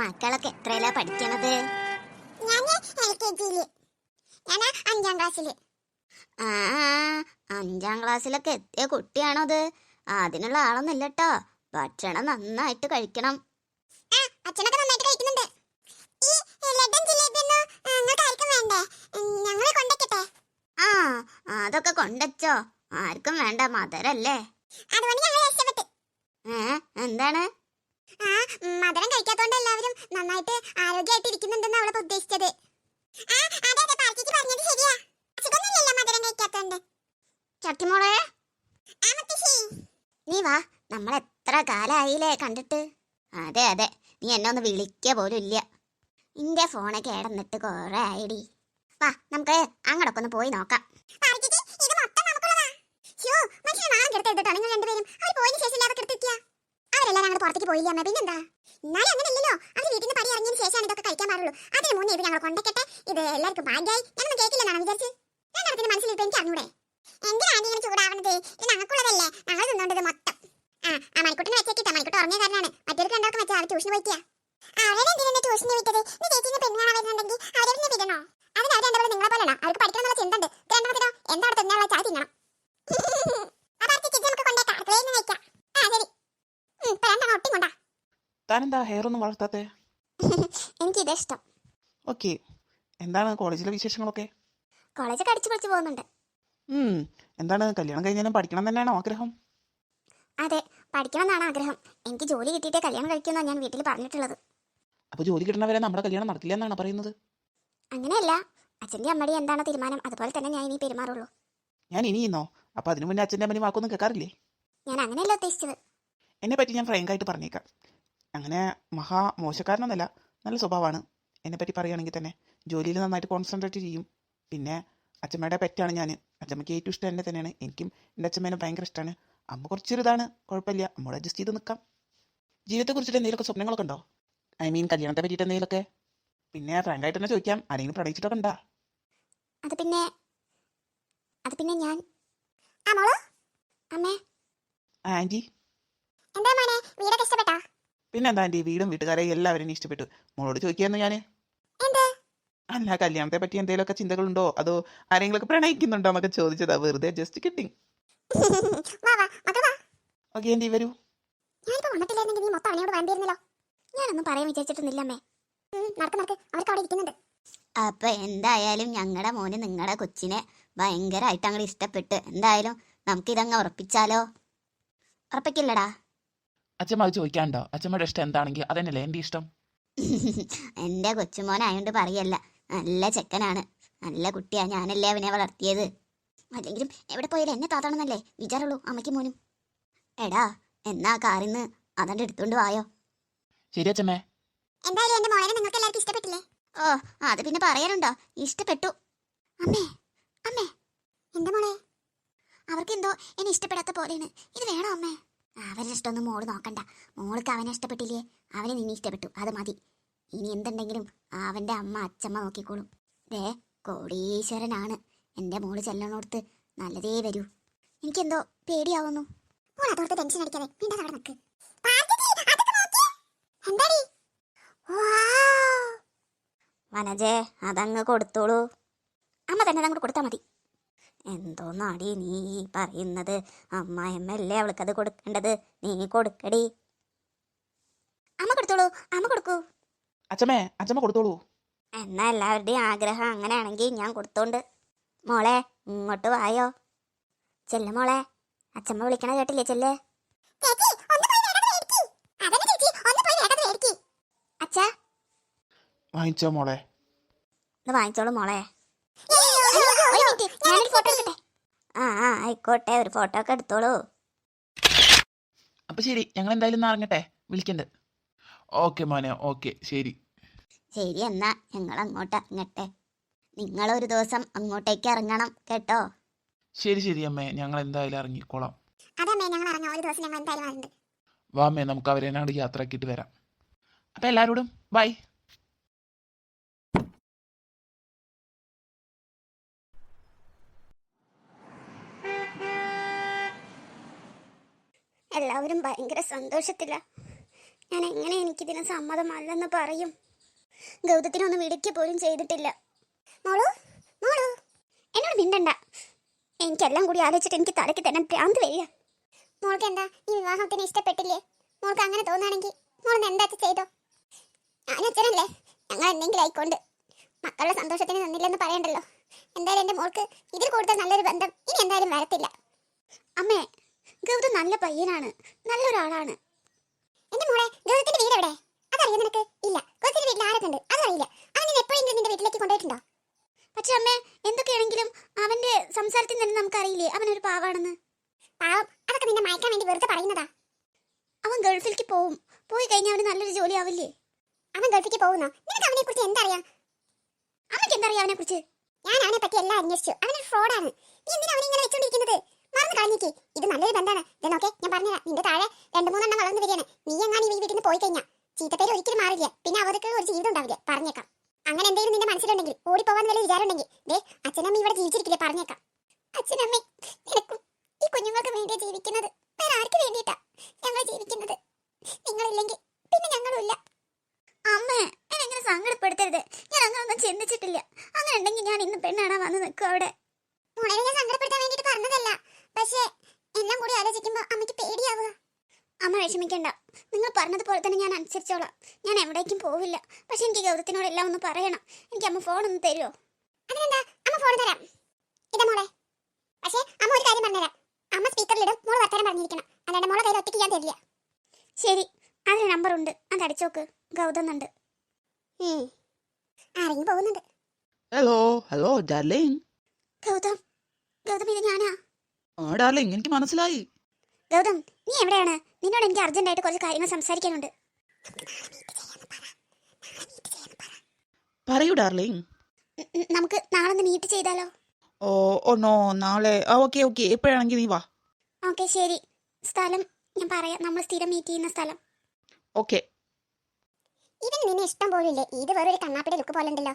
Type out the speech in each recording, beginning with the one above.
മക്കളൊക്കെ എത്രയിലാ പഠിക്കണത്? എൽ കെ ജിയിൽ ഞാൻ അഞ്ചാം ക്ലാസ്സിൽ. ആ അഞ്ചാം ക്ലാസ്സിലൊക്കെ എത്തിയ കുട്ടിയാണോ അത് അതിനുള്ള ആളൊന്നുമില്ല കേട്ടോ ഭക്ഷണം നന്നായിട്ട് കഴിക്കണം. ആ അച്ഛനൊക്കെ നന്നായിട്ട് കഴിക്കുന്നുണ്ട്. ഈ ലഡും ജിലേബിയൊന്നും നിങ്ങൾക്ക് ആർക്കും വേണ്ടേ? ഞങ്ങൾ കൊണ്ടേക്കട്ടെ? ആ അതൊക്കെ കൊണ്ടച്ചോ. ആർക്കും വേണ്ട മധുരല്ലേ? അതുകൊണ്ട് ഞങ്ങൾ രക്ഷപ്പെട്ടു. ഏ എന്താണ്? മധുരം കഴിക്കാത്തോണ്ട് എല്ലാവരും നന്നായിട്ട് ആരോഗ്യമായിട്ട് ഇരിക്കുന്നുണ്ടെന്ന് അവളെ ഉദ്ദേശിച്ചത്. ചട്ടിമോളെ നീ വാ നമ്മൾ എത്ര കാലായില്ലേ കണ്ടിട്ട്. അതെ അതെ നീ എന്നെ ഒന്ന് വിളിക്കുക പോലും ഇല്ല. നിന്റെ ഫോണ് കേടന്നിട്ട് കൊറേ ആയിടി. വാ നമുക്ക് അങ്ങോട്ടൊക്കെ ഒന്ന് പോയി നോക്കാം. നിങ്ങൾ രണ്ടുപേരും. അവർ പോയതിന് ശേഷം ഇല്ലാതെ കെടുത്തിരിക്കുക പുറത്തേക്ക് പോയില്ല അമ്മ? പിന്നെന്താ? വീട്ടിൽ ഇതൊക്കെ കഴിക്കാൻ അതിന് മുന്നേ ഞങ്ങൾ കൊണ്ടക്കട്ടെ. ഇത് ഇപ്പൊ എനിക്ക് അറിഞ്ഞൂടെ? ആ ആ കാരണമാണ് കണ്ടവർക്ക് ട്യൂഷന് പോയിക്കാ. അവരെ എന്തിനാ ട്യൂഷന് വിട്ടത്? നീ ചേച്ചിന്റെ പെണ്ണ് കാണാൻ വരുന്നുണ്ടെങ്കിൽ അവരെ വിടണോ? അതിന് അവർ നിങ്ങളെ അവർക്ക് പഠിക്കണം എന്നുള്ള ചിന്ത ഉണ്ട് ഇത് രണ്ടാമത്തിനോ എന്താണ് തിന്നാനുള്ള ചായ തിന്നണം ആ പാർട്ടി ചേച്ചി നമുക്ക് കൊണ്ടേക്കാം അടുക്കളയിൽ നിന്ന് കഴിക്കാം ആ ശരി ഉം, ഇപ്പൊ രണ്ടെണ്ണം ഒട്ടി കൊണ്ടാ താനെന്താ ഹെയർ ഒന്നും എനിക്ക് എനിക്കിതേ ഇഷ്ടം ഓക്കെ എന്താണ് കോളേജിലെ വിശേഷങ്ങളൊക്കെ? കോളേജൊക്കെ അടിച്ചു പൊളിച്ച് പോകുന്നുണ്ട്. ഉം, എന്താണ് കല്യാണം കഴിഞ്ഞാലും പഠിക്കണം തന്നെയാണോ ആഗ്രഹം? അതെ പഠിക്കണമെന്നാണ് ആഗ്രഹം. എനിക്ക് ജോലി കിട്ടിയിട്ടേ കല്യാണം കഴിക്കുമെന്നാണ് ഞാൻ വീട്ടിൽ പറഞ്ഞിട്ടുള്ളത്. അപ്പോൾ ജോലി കിട്ടണവരെ നമ്മുടെ കല്യാണം നടക്കില്ല എന്നാണ് പറയുന്നത്? അങ്ങനെയല്ല. അച്ഛന്റെ അമ്മയുടെ എന്താണ് തീരുമാനം അതുപോലെ തന്നെ ഞാൻ ഇനി പെരുമാറുള്ളൂ. ഞാൻ ഇനിയെന്നോ? അപ്പോൾ അതിനു മുന്നേ അച്ഛന്റെ അമ്മയും വാക്കൊന്നും കേൾക്കാറില്ലേ? ഞാൻ അങ്ങനെയല്ല ഉദ്ദേശിച്ചത്. എന്നെ പറ്റി ഞാൻ ഫ്രാങ്കായിട്ട് പറഞ്ഞേക്കാം. അങ്ങനെ മഹാ മോശക്കാരനൊന്നല്ല നല്ല സ്വഭാവമാണ്. എന്നെപ്പറ്റി പറയുകയാണെങ്കിൽ തന്നെ ജോലിയിൽ നന്നായിട്ട് കോൺസെൻട്രേറ്റ് ചെയ്യും. പിന്നെ അച്ഛമ്മയുടെ പെറ്റാണ് ഞാൻ അച്ഛമ്മയ്ക്ക് ഏറ്റവും ഇഷ്ടം എന്നെ തന്നെയാണ്. എനിക്കും എന്റെ അച്ഛമ്മേനെ ഭയങ്കര ഇഷ്ടമാണ്. അമ്മ കുറച്ചൊരിതാണ് കുഴപ്പമില്ല. അമ്മോട് അഡ്ജസ്റ്റ് ചെയ്ത് നിൽക്കാം. ജീവിതത്തെക്കുറിച്ചിട്ട് എന്തെങ്കിലുമൊക്കെ സ്വപ്നങ്ങളൊക്കെ ഉണ്ടോ? ഐ മീൻ കല്യാണത്തെ പറ്റിയിട്ട് എന്തെങ്കിലുമൊക്കെ? പിന്നെ ഫ്രാങ്കായിട്ട് തന്നെ ചോദിക്കാം. ആരെങ്കിലും പ്രണയിച്ചിട്ടൊക്കെ ഉണ്ടാ? അത് പിന്നെ അത് പിന്നെ ഞാൻ. ആ മോൾ? അമ്മേ? ആന്റി? എന്താ മോനെ? വീടൊക്കെ ഇഷ്ടപ്പെട്ടാ? പിന്നെ എന്താ ആന്റി? വീടും വീട്ടുകാരെ എല്ലാവരും ഇഷ്ടപ്പെട്ടു. മോളോട് ചോദിക്കാന്ന് ഞാൻ എന്ത്? അല്ല കല്യാണത്തെ പറ്റി എന്തെങ്കിലുമൊക്കെ ചിന്തകളുണ്ടോ? അതോ ആരെങ്കിലുമൊക്കെ പ്രണയിക്കുന്നുണ്ടോ എന്നൊക്കെ ചോദിച്ചതാ. വെറുതെ ജസ്റ്റ് വാ ഓക്കെ ആന്റി വരൂ. ഞാനിപ്പോ വന്നിട്ടില്ലായിരുന്നെങ്കിൽ നീ മൊത്തം അവനോട് വേണ്ടിയിരുന്നല്ലോ. ഞാനൊന്നും പറയാൻ വിചാരിച്ചിട്ടൊന്നുമില്ല അമ്മേ. ഉം, നടക്ക് നടക്ക്. അവർക്ക് അവിടെ ഇരിക്കുന്നുണ്ട്. അപ്പൊ എന്തായാലും ഞങ്ങളുടെ മോന് നിങ്ങളുടെ കൊച്ചിനെ ഭയങ്കരമായിട്ട് അങ്ങോട്ട് ഇഷ്ടപ്പെട്ട്. എന്തായാലും നമുക്കിതങ്ങ് ഉറപ്പിച്ചാലോ? ഉറപ്പിക്കില്ലടാ. അച്ഛമ്മ അത് ചോദിക്കാണ്ടോ അച്ഛമ്മയുടെ ഇഷ്ടം എന്താണെങ്കിൽ അതന്നെയല്ലേ എന്റെ ഇഷ്ടം? എന്റെ കൊച്ചുമോനായോണ്ട് പറയല്ല. നല്ല ചെക്കനാണ്. നല്ല കുട്ടിയാ. ഞാനല്ലേ അവനെ വളർത്തിയത്. അല്ലെങ്കിലും എവിടെ പോയാലും എന്നെ താത്തണമെന്നല്ലേ വിചാരുള്ളൂ അമ്മയ്ക്കും മോനും. എടാ എന്നാ കാറിന്ന് അതണ്ട് എടുത്തോണ്ട് വായോ? ശരി അച്ഛമ്മേ. എന്തായാലും എന്റെ മോനെ നിങ്ങൾക്ക് എല്ലാവർക്കും ഇഷ്ടപ്പെട്ടില്ലേ? ഓ അത് പിന്നെ പറയാനുണ്ടോ? ഇഷ്ടപ്പെട്ടു. അമ്മേ അമ്മേ എന്റെ മോളെ. അവർക്ക് എന്തോ എന്നെ ഇഷ്ടപ്പെടാത്ത പോലെയാണ്. ഇത് വേണോ അമ്മേ? അവരുടെ ഇഷ്ടമൊന്നും മോൾ നോക്കണ്ട. മോൾക്ക് അവനെ ഇഷ്ടപ്പെട്ടില്ലേ? അവനെ നിന്നെ ഇഷ്ടപ്പെട്ടു. അത് മതി. ഇനി എന്തുണ്ടെങ്കിലും അവന്റെ അമ്മ അച്ഛമ്മ നോക്കിക്കോളും. ദേ കോടീശ്വരനാണ്. എന്റെ മോൾ ചെല്ലണോടത്ത് നല്ലതേ വരൂ. എനിക്കെന്തോ പേടിയാവുന്നു. ടെൻഷൻ അടിക്കാതെ അവിടെ വനജേ അതങ്ങ് കൊടുത്തോളൂ. അമ്മ തന്നെ അതങ്ങോട്ട് കൊടുത്താൽ മതി. എന്തോന്നാടി നീ ഈ പറയുന്നത്? അമ്മായിയമ്മല്ലേ അവൾക്കത് കൊടുക്കേണ്ടത്. നീ കൊടുക്കടി. അമ്മ കൊടുത്തോളൂ അമ്മ കൊടുക്കൂ. അച്ഛമ്മേ അച്ഛമ്മ കൊടുത്തോളൂ. എന്നാ എല്ലാവരുടെയും ആഗ്രഹം അങ്ങനെയാണെങ്കിൽ ഞാൻ കൊടുത്തോണ്ട്. മോളെ ഇങ്ങോട്ട് വായോ. ചെല്ല് മോളെ. അച്ഛമ്മ വിളിക്കണ കേട്ടില്ലേ ചെല്ല്? ചേച്ചി ഒന്ന് പോയി വേഗം മേടിക്ക്. അതന്നെ ചേച്ചി ഒന്ന് പോയി വേഗം മേടിക്ക്. അച്ഛാ. വാങ്ങിച്ചോ മോളെ. വാങ്ങിച്ചോളൂ മോളെ. ഞാനൊരു ഫോട്ടോ എടുക്കട്ടെ. ആ ആ ആയിക്കോട്ടെ ഒരു ഫോട്ടോ ഒക്കെ എടുത്തോളൂ. അപ്പോൾ ശരി ഞങ്ങൾ എന്തായാലും ഇറങ്ങട്ടെ? വിളിക്കണ്ട്. ഓക്കെ മോനെ ഓക്കെ ശരി. ശരി എന്നാ ഞങ്ങൾ അങ്ങോട്ട് ഇറങ്ങട്ടെ. ഒരു ദിവസം അങ്ങോട്ടേക്ക് ഇറങ്ങണം കേട്ടോ? ശരി ശരി അമ്മേ ഞങ്ങൾ എന്തായാലും ഇറങ്ങിക്കോളാം അതമ്മേ ഞങ്ങൾ ഇറങ്ങാം. ഒരു ദിവസം ഞങ്ങൾ എന്തായാലും വാ അമ്മേ നമുക്ക് അവരെ യാത്രയാക്കിയിട്ട് വരാം. അപ്പൊ എല്ലാവരോടും ബൈ എല്ലാവരും ഭയങ്കര സന്തോഷത്തിലാ. ഞാൻ എങ്ങനെ എനിക്കിതിന് സമ്മതമല്ലെന്ന് പറയും. ഗൗതത്തിനൊന്ന് വിളിക്കുക പോലും ചെയ്തിട്ടില്ല. മോളു മോളു എന്നോട് മിണ്ടണ്ട. എനിക്കെല്ലാം കൂടി ആലോചിച്ചിട്ട് എനിക്ക് തലയ്ക്ക് തന്നെ ഭ്രാന്ത് വരിക. മോൾക്ക് എന്താ ഈ വിവാഹത്തിന് ഇഷ്ടപ്പെട്ടില്ലേ? മോൾക്ക് അങ്ങനെ തോന്നുകയാണെങ്കിൽ മോൾ എന്താ ചെയ്തോ? ഞാൻ അച്ഛനല്ലേ? ഞങ്ങൾ എന്തെങ്കിലും ആയിക്കൊണ്ട്. മക്കളുടെ സന്തോഷത്തിന് നന്നില്ലെന്ന് പറയണ്ടല്ലോ. എന്തായാലും എന്റെ മോൾക്ക് ഇതിൽ കൂടുതൽ നല്ലൊരു ബന്ധം ഇനി എന്തായാലും വരത്തില്ല. അമ്മേ ഗൗതം നല്ല പയ്യനാണ്. നല്ലൊരാളാണ്. എന്റെ മോളെ ഗൗതത്തിന്റെ വീട് എവിടെ? അതറിയോ നിനക്ക്? ഇല്ല. ഗൗതത്തിന്റെ വീട്ടിൽ ആരൊക്കെ ഉണ്ട് അതറിയില്ല അവൻ നിന്നെ എപ്പോഴെങ്കിലും നിന്റെ വീട്ടിലേക്ക് കൊണ്ടുപോയിട്ടുണ്ടോ? പക്ഷെ അമ്മേ എന്തൊക്കെയാണെങ്കിലും അവന്റെ സംസാരത്തിൽ തന്നെ നമുക്കറിയില്ല അവൻ ഒരു പാവാണെന്ന്. പാവം. അതൊക്കെ നിന്നെ മയക്കാൻ വേണ്ടി വെറുതെ പറയുന്നതാ. അവൻ ഗൾഫിലേക്ക് പോവും. പോയി കഴിഞ്ഞാൽ അവന് നല്ലൊരു ജോലി ആവില്ലേ? അവൻ ഗൾഫിലേക്ക് പോകുന്നോ? നിനക്ക് അവനെ കുറിച്ച് എന്തറിയാം? അമ്മയ്ക്ക് എന്തറിയാം അവനെ കുറിച്ച് ഞാൻ അവനെ പറ്റി എല്ലാം അന്വേഷിച്ചു. അവനൊരു ഫ്രോഡാണ് നീ എന്തിനാ അവനെ ഇങ്ങനെ വെച്ചോണ്ടിരിക്കുന്നത്? മറന്നു കളഞ്ഞിക്ക് ഇത് നല്ലൊരു ബന്ധമാണ് ഇത് നോക്കെ ഞാൻ പറഞ്ഞുതരാം. നിന്റെ താഴെ രണ്ട് മൂന്നെണ്ണം വളർന്നു വരികയാണ്. നീ എങ്ങാനും ഈ വീട്ടിൽ നിന്ന് പോയി കഴിഞ്ഞാൽ ചീത്തപ്പേര് ഒരിക്കലും മാറില്ല. പിന്നെ അവർക്ക് ഒരു ജീവിതം ഉണ്ടാവില്ല. പറഞ്ഞേക്കാം. അങ്ങനെ എന്തെങ്കിലും നിന്റെ മനസ്സിലുണ്ടെങ്കിൽ ഓടിപ്പോവാൻ വല്ല വിചാരം ഉണ്ടെങ്കിൽ ദേ അച്ഛനമ്മ ഇവിടെ ജീവിച്ചിരിക്കില്ലേ? പറഞ്ഞേക്കാം. അച്ഛനമ്മ നിനക്കും ഈ കുഞ്ഞുങ്ങൾക്ക് വേണ്ടി ജീവിക്കുന്നത്. വേറെ ആർക്ക് വേണ്ടിയിട്ടാ ഞങ്ങൾ ജീവിക്കുന്നത്? നിങ്ങളില്ലെങ്കിൽ പിന്നെ ഞങ്ങളുമില്ല. അമ്മേ എന്നെ എങ്ങനെ സങ്കടപ്പെടുത്തരുത്. ഞാൻ അങ്ങനെ ഒന്നും ചിന്തിച്ചിട്ടില്ല. അങ്ങനെ ഉണ്ടെങ്കിൽ ഞാൻ ഇന്ന് പെണ്ണാണാ വന്ന് നിൽക്കും അവിടെ. മോളെ ഞാൻ സങ്കടപ്പെടുത്താൻ വേണ്ടിയിട്ട് പറഞ്ഞതല്ല. പക്ഷേ എല്ലാം കൂടി ആലോചിക്കുമ്പോൾ അമ്മയ്ക്ക് പേടിയാവുക. അമ്മ വിഷമിക്കണ്ട. നിങ്ങൾ പറഞ്ഞതുപോലെ തന്നെ ഞാൻ അനുസരിച്ചോളാം. ഞാൻ എവിടേക്കും പോവില്ല. പക്ഷെ എനിക്ക് ഗൗതത്തിനോട് എല്ലാം ഒന്ന് പറയണം. എനിക്ക് അമ്മ ഫോൺ ഒന്ന് തരുമോ അതിനെന്താ? അമ്മ ഫോൺ തരാം. ഇതാ മോളെ. പക്ഷേ അമ്മ ഒരു കാര്യം പറഞ്ഞുതരാം. അമ്മ സ്പീക്കറിലിടും മോൾ വർത്തമാനം പറഞ്ഞിരിക്കണം. അല്ലാണ്ട് മോളെ കയ്യിൽ ഒറ്റയ്ക്ക് ഞാൻ തരില്ല. ശരി. അതിന് നമ്പർ ഉണ്ട്. അത് അടിച്ചോക്ക് ഗൗതം ഉണ്ട് ഉം. ആരെങ്കിലും പോകുന്നുണ്ട്. Hello hello darling Gautham. Gautham ഇത് ഞാനാ? ആ ഡാർലിംഗ് എനിക്ക് മനസ്സിലായി. ഗൗതം നീ എവിടെയാണ്? നിന്നോട് എനിക്ക് അർജന്റായിട്ട് കുറച്ച് കാര്യങ്ങൾ സംസാരിക്കാനുണ്ട്. പറയൂ ഡാർലിംഗ്. നമുക്ക് നാളെ ഒന്ന് മീറ്റ് ചെയ്താലോ? ഓ ഓ നോ നാളെ. ആ ഓക്കെ ഓക്കെ. എപ്പോഴാണെങ്കിൽ നീ വാ. ഓക്കെ ശരി. സ്ഥലം ഞാൻ പറയാം. നമ്മൾ സ്ഥിരം മീറ്റ് ചെയ്യുന്ന സ്ഥലം. ഓക്കെ. ഇവന് നിന്നെ ഇഷ്ടം പോലില്ലേ? ഇത് വെറൊരു കണ്ണാപ്പിയുടെ ലുക്ക് പോലെ ഉണ്ടല്ലോ.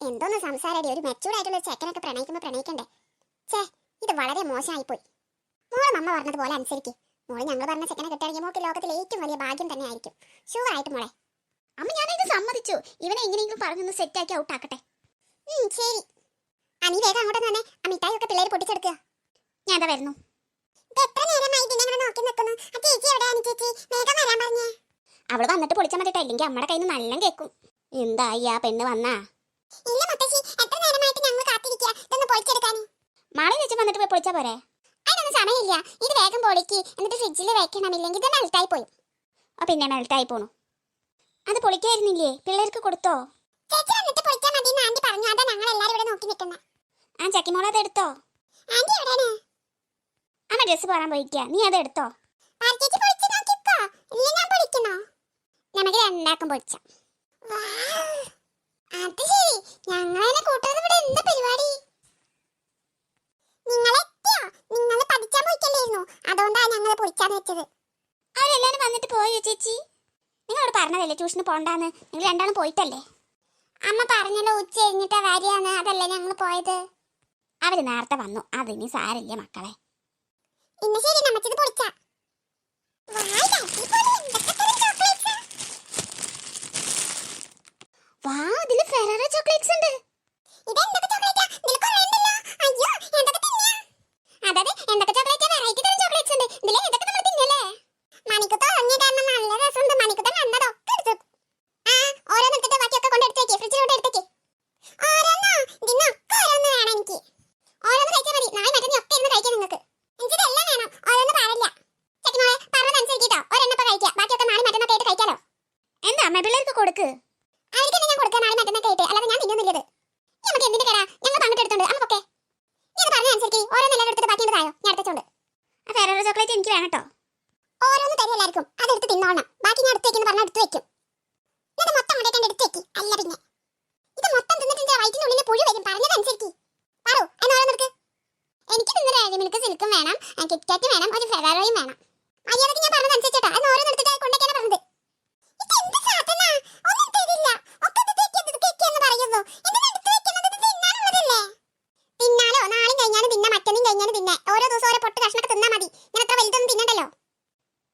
എന്തോന്ന് സംസാരടി? ഒരു മെച്ചൂർഡ് ആയിട്ടുള്ള ചെക്കനൊക്കെ പ്രണയിക്കുമ്പോൾ പ്രണയിക്കണ്ടേ? ഛേ ഇത് വളരെ മോശമായിപ്പോയി. മോളെ അമ്മ പറഞ്ഞതുപോലെ അനുസരിക്ക്. മോളെ ഞങ്ങൾ പറഞ്ഞ ചെക്കനെ കിട്ടുകയാണെങ്കിൽ മോക്ക് ലോകത്തിലെ ഏറ്റവും വലിയ ഭാഗ്യം തന്നെ ആയിരിക്കും. ഷുവർ ആയിട്ട് മോളെ. അമ്മ ഞാനിത് സമ്മതിച്ചു. ഇവനെ എങ്ങനെയെങ്കിലും പറഞ്ഞൊന്ന് സെറ്റാക്കി ഔട്ടാക്കട്ടെ ആക്കട്ടെ. ശരി. അനി വേഗം അങ്ങോട്ട് തന്നെ ആ മിഠായി ഒക്കെ പിള്ളേർ പൊട്ടിച്ചെടുക്കുക. ഞാൻ എന്താ വരുന്നു. അവൾ വന്നിട്ട് പൊളിച്ചാൽ മതിട്ടോ. ഇല്ലെങ്കിൽ അമ്മയുടെ കയ്യിൽ നിന്ന് നല്ല കേൾക്കും എന്തായി ആ പെണ്ണ് വന്നാ? ഇല്ല മുത്തശ്ശി. എത്ര നേരമായിട്ട് ഞങ്ങൾ കാത്തിരിക്കുക? ഇതൊന്ന് പൊളിച്ചെടുക്കാൻ മാളി ചേച്ചി വന്നിട്ട് പൊളിച്ചാ പോരെ? അതിനൊന്നും സമയമില്ല. ഇത് വേഗം പൊളിക്ക്. എന്നിട്ട് ഫ്രിഡ്ജിൽ വെക്കണം. ഇല്ലെങ്കിൽ ഇത് മെൽട്ടായി പോയി. ആ പിന്നെ മെൽട്ടായി പോണു. അത് പൊളിക്കായിരുന്നില്ലേ? പിള്ളേർക്ക് കൊടുത്തോ? ചേച്ചി വന്നിട്ട് പൊളിച്ചാൽ മതി ആന്റി പറഞ്ഞു. അതാ ഞങ്ങൾ എല്ലാവരും ഇവിടെ നോക്കി നിൽക്കുന്നത് ആ ചക്കിമോളെ അത് എടുത്തോ? ആന്റി എവിടെയാണ്? അമ്മ ഡ്രസ്സ് പോരാൻ പോയിക്ക നീ അത് എടുത്തോ? ചേച്ചി പൊളിച്ച് നോക്കിക്കോ. ഇല്ല ഞാൻ പൊളിക്കണോ? നമുക്ക് രണ്ടാക്കും പൊളിച്ചാം. അത് ശരി. ഞങ്ങളെ അതുകൊണ്ടാണ് പൊളിക്കാൻ വെച്ചത്. അവരെല്ലാരും വന്നിട്ട് പോയോ ചേച്ചി? നിങ്ങളോട് പറഞ്ഞതല്ലേ ട്യൂഷന് പോണ്ടാന്ന്? നിങ്ങൾ രണ്ടാളും പോയിട്ടല്ലേ? അമ്മ പറഞ്ഞല്ലോ ഉച്ച കഴിഞ്ഞിട്ടാ വരികയാണ് അതല്ലേ ഞങ്ങൾ പോയത്? അവർ നേരത്തെ വന്നു. അതിനി സാരില്ല മക്കളെ. ഇന്ന് ശരി നമ്മച്ചിത് പൊളിച്ച വാ ഫെററ ചോക്ലേറ്റ്സ് ഉണ്ട്. ഇതെന്തൊക്കെ ചോക്ലേറ്റാ നിനക്ക് അറിയണ്ടല്ലോ അയ്യോ എന്തൊക്കെ തിന്നാ അതായത് എന്തൊക്കെ ചോക്ലേറ്റാ വെറൈറ്റി തരം ചോക്ലേറ്റ്സ് ഉണ്ട് ഇതിലെ ഏതൊക്കെ നമ്മൾ തിന്നല്ലേ മണിക്കുത്ത ഉറങ്ങിയിട്ടാണ് നല്ല രസമുണ്ട് മണിക്കുത്ത കണ്ടതൊക്കെ എടുത്തു ആ ഓരോന്നെടുത്തിട്ട് ബാക്കിയൊക്കെ കൊണ്ട് ഫ്രിഡ്ജിലോട്ട് എടുത്തേക്ക് ഓരോന്നോ? വേണം എനിക്ക്. ഓരോന്ന് കഴിച്ചാൽ മതി. നാളെ മറ്റന്നാൾ ഒക്കെ ഇരുന്ന് കഴിക്കാം നിങ്ങൾക്ക്. എല്ലാം വേണം. ഓരോന്ന് പാടില്ല. ചെക്കനോളെ പറഞ്ഞതനുസരിച്ചിട്ടോ ഒരെണ്ണപ്പം കഴിക്കുക ബാക്കിയൊക്കെ നാളെ മറ്റന്നൊക്കെ ആയിട്ട് കഴിക്കാലോ. എന്താ അമ്മ പിള്ളേർക്ക് കൊടുക്ക്? അവർക്ക് ഞാൻ കൊടുക്കാൻ നാളെ മറ്റന്നൊക്കെ ആയിട്ട്. അല്ലാതെ ഞാൻ തിന്നുന്നില്ലത് നമുക്ക് എന്തിന്റെ കേടാ? ഞങ്ങൾ പങ്കിട്ട് എടുത്തോണ്ട് അമ്മ പൊക്കെ ഞാൻ പറഞ്ഞ അനുസരിച്ച് ഓരോന്നെല്ലാം എടുത്തിട്ട് ബാക്കി ഉണ്ടായോ ഞാൻ അടുത്തോണ്ട് ആ ഫെറോ ചോക്ലേറ്റ് എനിക്ക് വേണം കേട്ടോ. ഓരോന്ന് തരും എല്ലാവർക്കും. അതെടുത്ത് തിന്നോളണം ബാക്കി ഞാൻ എടുത്ത് വെക്കുന്നു പറഞ്ഞാൽ എടുത്ത് വെക്കും. എന്നിട്ട് മൊത്തം കൊണ്ടേക്കാൻ എടുത്ത് വെക്കി. അല്ല പിന്നെ. ഇത് മൊത്തം തിന്നിട്ട് വയറ്റിനുള്ളിൽ പുഴു വരും. പറഞ്ഞതനുസരിച്ച് പറു എന്ന് നിനക്ക്? എനിക്ക് തിന്ന രാജ്യം മിൽക്ക് സിൽക്കും വേണം. കിറ്റ്കാറ്റ് വേണം. ഒരു ഫെറാറോയും വേണം. മര്യാദയ്ക്ക് ഞാൻ പറഞ്ഞതനുസരിച്ചോട്ടോ അത് ഓരോന്നെടുത്തിട്ട് കൊണ്ടേക്കാനാ പറഞ്ഞത്. ഇത് എന്ന്? ഇത്? തിന്നാലോ? നാളെയും കഴിഞ്ഞാലും തിന്നാ മറ്റന്നും കഴിഞ്ഞാലും തിന്നെ. ഓരോ ദിവസം ഓരോ പൊട്ട് കഷ്ണൊക്കെ തിന്നാ മതി. ഞാൻ അത്ര വലുതൊന്നും തിന്നണ്ടല്ലോ.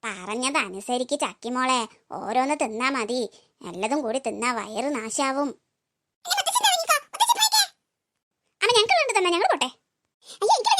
പറഞ്ഞതനുസരിക്ക് ചക്കിമോളെ ഓരോന്ന് തിന്നാ മതി. എല്ലതും കൂടി തിന്നാ വയറ് നാശാവും. അമ്മ ഞങ്ങൾ വേണ്ടി തന്നെ. ഞങ്ങൾ പോട്ടെ. അയ്യോ